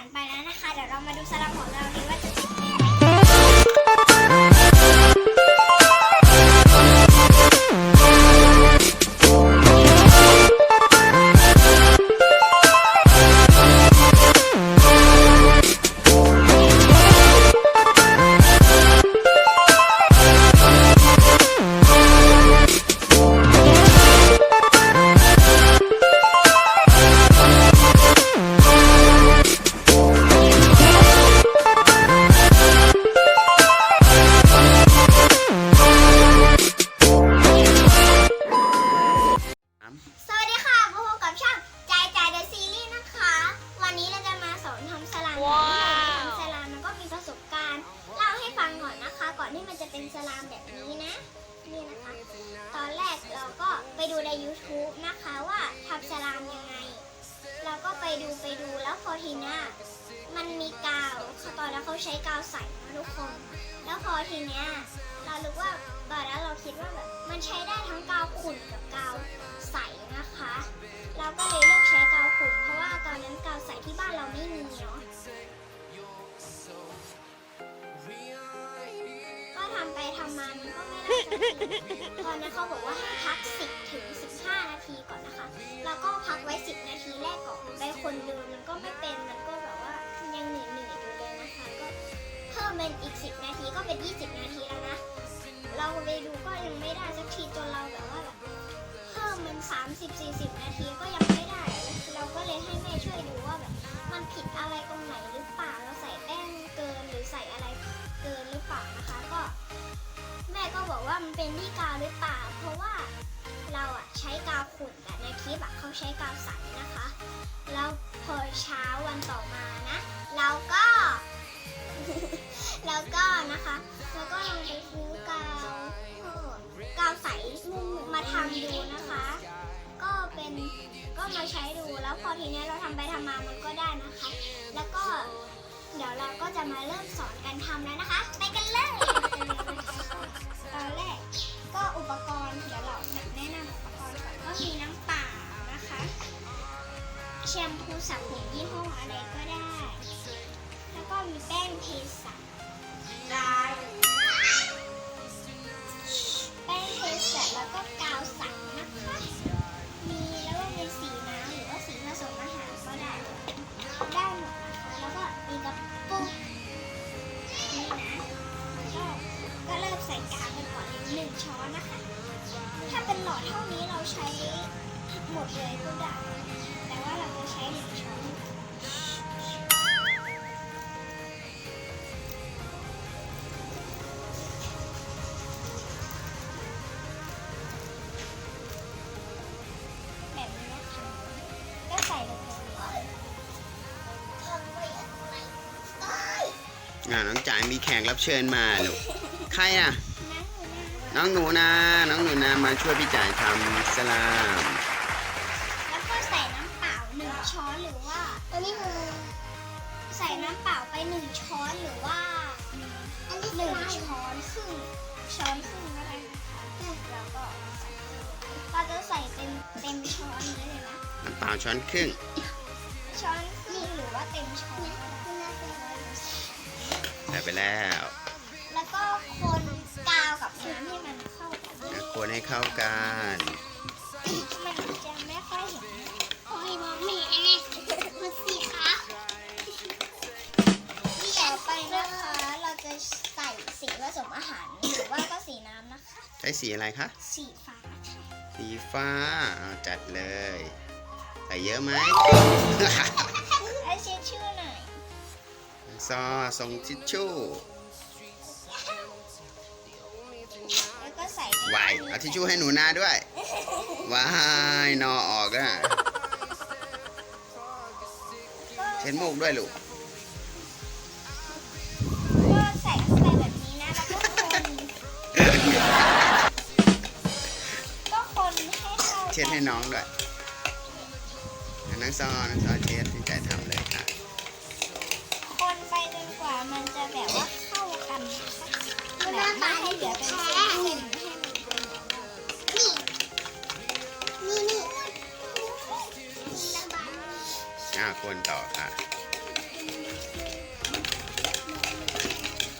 านไปแล้วนะคะ เดี๋ยวเรามาดูสลัมของเราดีว่าจะ ดูใน YouTube นะคะว่าทำสลามยังไง เราก็ไปดูไปดูแล้วพอทีเนี้ยมันมีกาวเขาตอนแล้วเขาใช้กาวใสนะทุกคน แล้วพอทีเนี้ยเรารู้ว่าตอนนั้นเราคิดว่าแบบมันใช้ได้ทั้งกาวขุ่นกับกาวใสนะคะ เราก็เลยเลือกใช้กาวขุ่นเพราะว่าตอนนั้นกาวใสที่บ้านเราไม่มีเนาะก็ทำไปทำมามันก็ไม่ได้ตอนนั้นเขาบอกว่าให้พัก 10 นาทีก็เป็น 20 นาทีแล้วนะ เราไปดูก็ยังไม่ได้สักทีจนเราแบบว่าแบบเพิ่มมัน30-40 นาทีก็ยังไม่ได้ เราก็เลยให้แม่ช่วยดูว่าแบบมันผิดอะไรตรงไหนหรือเปล่า เราใส่แป้งเกินหรือใส่อะไรเกินหรือเปล่านะคะ ก็ แม่ก็บอกว่ามันเป็นที่กาวหรือเปล่า เพราะว่าเราอะใช้กาวขุ่นแต่ในคลิปอะเขาใช้กาวใสนะคะ แล้วพอเช้าวันต่อมานะ เราก็ แล้วก็ลองไปซื้อกาวกาวใสมาทำดูนะคะ ก็เป็นก็มาใช้ดูแล้วพอทีนี้เราทำไปทำมามันก็ได้นะคะ แล้วก็เดี๋ยวเราก็จะมาเริ่มสอนกันทำแล้วนะคะ ไปกันเลยตอนแรกก็อุปกรณ์เดี๋ยวเราแนะนำอุปกรณ์ก่อนก็มีน้ำเปล่านะคะแชมพูสระผมยี่ห้ออะไรก็ได้ แล้วก็มีแป้งเทสันได้ หมดเลยก็ได้ แต่ว่าเราจะใช้หนึ่งช้อนแบบนี้นะคะก็ใส่ลงไปเลยอ่าน้องจ๋ายมีแขกรับเชิญมาลูก ใครอะน้ำหนูนะน้องหนูนา น้องหนูนา มาช่วยพี่จ๋ายทำสลาม หนึ่งช้อนหรือว่าหนึ่งช้อนครึ่งช้อนครึ่งก็ได้นะคะแล้วก็ใส่เราจะใส่เต็มเต็มช้อนนี้เลยนะน้ำเปล่าช้อนครึ่งช้อนครึ่งหรือว่าเต็มช้อนใส่ไปแล้ว แล้วก็คนกาวกับน้ำให้มันเข้ากันแล้วคนให้เข้ากันมัน สีอะไรคะ สีฟ้าค่ะสีฟ้าเอาจัดเลย ใส่เยอะไหมให้เช็ดชื่อหน่อยซอส่งทิชชู่แล้วก็ใส่วายเอาทิชชู่ให้หนูนาด้วยว้ายนอออกอะก็เช็ดมูกด้วยลูกก็ ให้น้องด้วยอะน้องซอน้องซอเช็ดพี่จ๋ายทำเลยค่ะ คนไปจนกว่ามันจะแบบว่าเข้ากันนะคะแบบไม่ให้เหลือเป็นเส้นๆให้มันเป็นแบบว่านี่นี่นี่อ่าคนต่อค่ะน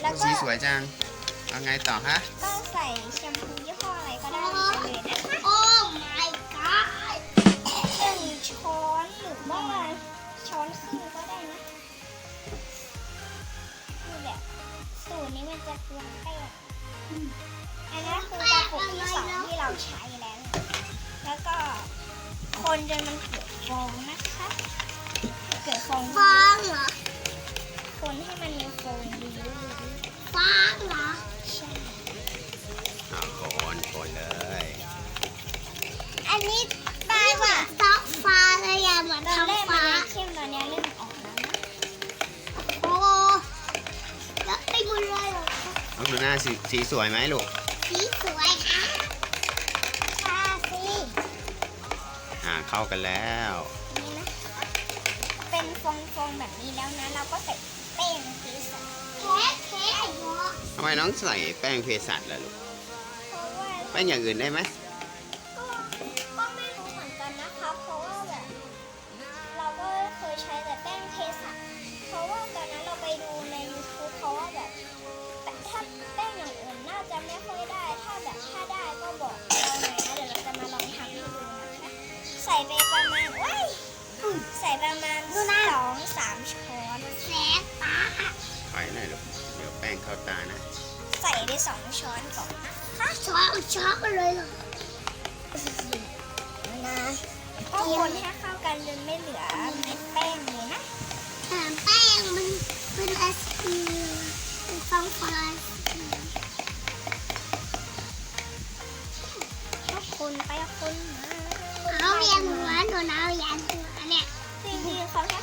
แล้วโอ้ก็สีสวยจัง เอาไงต่อคะ ก็ใส่แชมพูยี่ห้ออะไรก็ได้ไปเลยนะ จะเปลืองแป้งอันนี้คือกระปุกที่สองที่เราใช้แล้วนะแล้วก็คนจนมันเกิดฟองนะคะ เกิดฟองฟางเหรอ คนให้มันมีฟองดีๆฟางเหรอ ใช่เอาคนคนเลย อันนี้ตายว่ะซอกฟ้าเลยอะเหมือนตอนแรกทำมันฟ้ายังเข้มตอนนี้เริ่ม องดูหน้าสีสีสวยไหมลูก สีสวยค่ะค่ะสิอ่าเข้ากันแล้ว นี่นะเป็นฟองๆแบบนี้แล้วนะ เราก็ใส่แป้งทีใส่เค้กเค้กเหรอทำไมน้องใส่แป้งเภสัชล่ะลูก เพราะว่า แป้งอย่างอื่นได้ไหม อกช็อกเลยเหรอนะก็คนให้เข้ากันจนไม่เหลือเม็ดแป้งเลยนะแต่แป้งมันเป็นไอศครีมเป็นฟองฟองก็คนไปคนมาเอาเรียงหัวหนูเอายันหัวเนี่ยจริงๆเขาแค่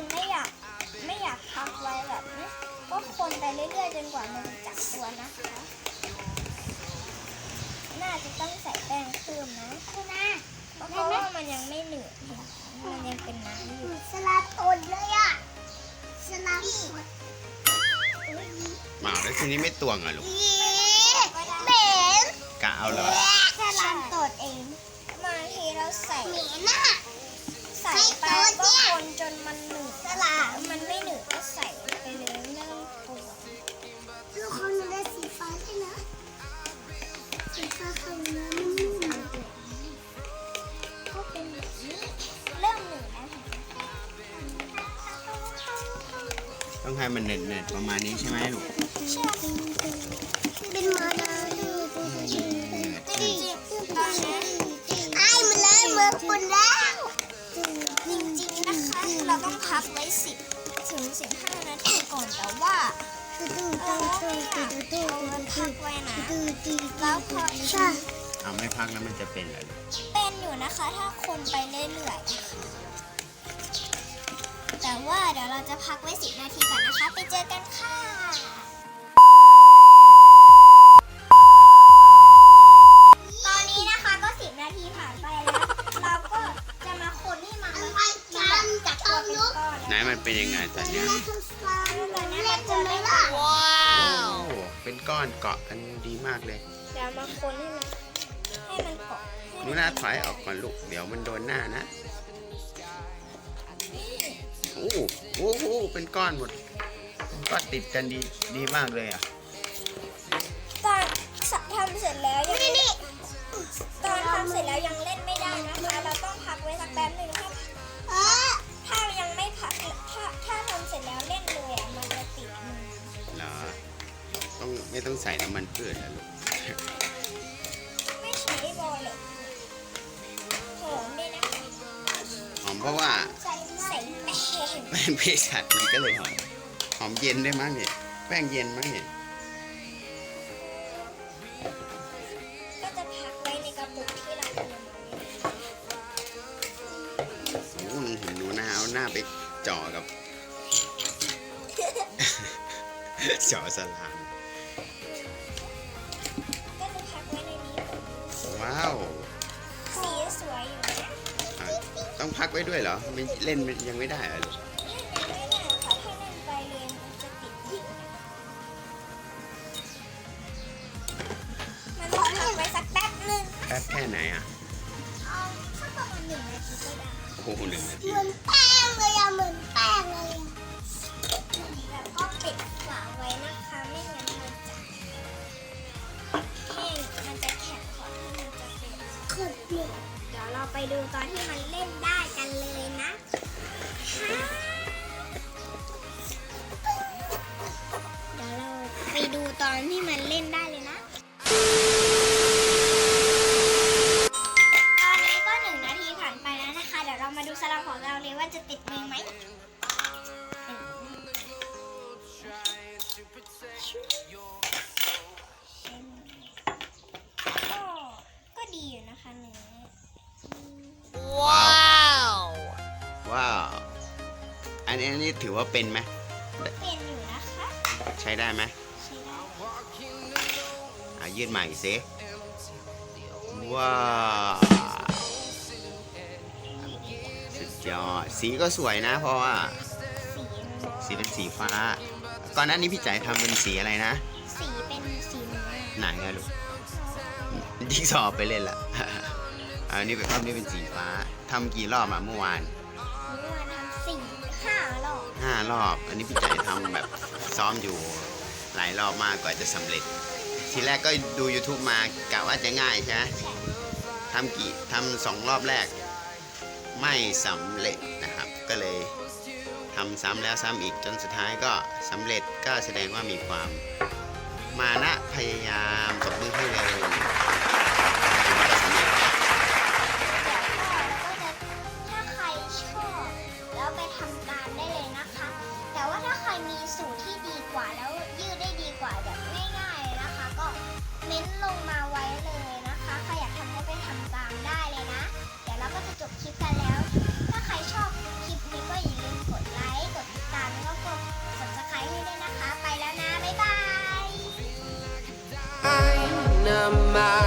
คนไม่อยากไม่อยากพักไว้แบบนี้ก็คนไปเรื่อยๆจนกว่ามันจะจับตัวนะคะ น่าจะต้องใส่แป้งเพิ่มนะคุณนะเพราะว่ามันยังไม่เหนืดมันยังเป็นน้ำอยู่สลัดตดเลยอะสลัดตดหมาแล้วทีนี้ไม่ตวงอะลูกอีเหม็นกะเอาเหรอแค่ล้างตดเองบางทีเราใส่เหม็นอะใส่ไปก็คนจนมันหนืด ลัดมันไม่หนืดก็ใส่ไปเลยไม่ต้องกลัวลูกของหนูได้สีฟ้าด้วยนะสีฟ้าของหนูมันไม่เหมือนก็เป็นแบบนี้เริ่มหนืดแล้วต้องให้มันเน็ตๆประมาณนี้ใช่ไหมลูกเชื่อจริงเป็นมาดาดูดูดูเน็ตจริงๆตอนนี้ไอ้มันเลยเหมือนคนแล้วจริงๆนะคะ เราต้อง พักไว้สิบถึงสิบห้านาทีก่อนแต่ว่าดูดูเราไม่อยากเอามันพักไว้นะแล้วพอใช่เอาไม่พักแล้วมันจะเป็นอะไรเป็นอยู่นะคะ ถ้าคนไปเรื่อยๆแต่ว่าเดี๋ยวเราจะพักไว้สิบนาทีก่อนนะคะ ไปเจอกัน เป็นยังไงตอนเนี้ยแม่ทำฟันตอนนี้เล่มันนจะกันไหมไม่ล่ะว้าโอ้เป็นก้อนเกาะกันดีมากเลย เดี๋ยวมาคนให้มันให้มันเกาะให้หนูหน้าถอยออกก่อนลูก เดี๋ยวมันโดนหน้านะ โอ้โหโอ้โหเป็นก้อนหมดก็ติดกันดีดีมากเลยอะ ตอนทำเสร็จแล้วยังนี่นี่ตอนทำเสร็จแล้วยังเล่นไม่ได้นะคะ เราต้องพักไว้สักแป๊บหนึ่ง ไม่ต้องใส่น้ำมันพืชนะลูกไม่ใช้บอลเลยหอมด้วยนะคะหอมเพราะว่าใส่ใส่แป้งแป้งเภสัชมันก็เลยหอมหอมเย็นได้มั้งเนี่ยแป้งเย็นมั้งเนี่ยก็จะพักไว้ในกระปุกที่เราเตรียมไว้โอ้โหเห็นหนูหน้าเอาหน้าไปจ่อกับ จ่อสลาม ว้าวสีสวยอยู่นะอะต้องพักไว้ด้วยเหรอไม่เล่นยังไม่ได้เหรอลูกเล่นยังไม่ได้ค่ะถ้าเล่นไปเลยมันจะติดหินมันต้องพักไว้สักแป๊บนึงแป๊บแค่ไหนอะเอาสักประมาณหนึ่งนาทีก็ได้ โอ้โหหนึ่งนาทีเหมือนแป้งเลยอะเหมือนแป้งเลยอะแล้วก็ปิดฝาไว้นะคะ ไปดูตอนที่มันเล่นได้กันเลยนะเดี๋ยวเราไปดูตอนที่มันเล่น ถือว่าเป็นไหมเป็นอยู่นะคะใช้ได้ไหมใช้ได้อะยืดใหม่สิว้าวสุดยอดสีก็สวยนะเพราะว่าสีมันสีเป็นสีฟ้า ก่อนหน้านี้พี่จ๋ายทำเป็นสีอะไรนะ สีเป็นสีเนื้อไหนอะลูกที่สอบไปเล่นละอันนี้เป็นรอบนี้เป็นสีฟ้าทำกี่รอบอะเมื่อวาน ห้ารอบ อันนี้พี่จ๋ายทำแบบซ้อมอยู่หลายรอบมากกว่าจะสำเร็จ ทีแรกก็ดู YouTube มากะว่าจะง่ายใช่ไหมทำกี่ทำสองรอบแรก ไม่สำเร็จนะครับ ก็เลยทำซ้ำแล้วซ้ำอีกจนสุดท้ายก็สำเร็จก็แสดงว่ามีความมานะพยายามตบมือให้เลย ด้ว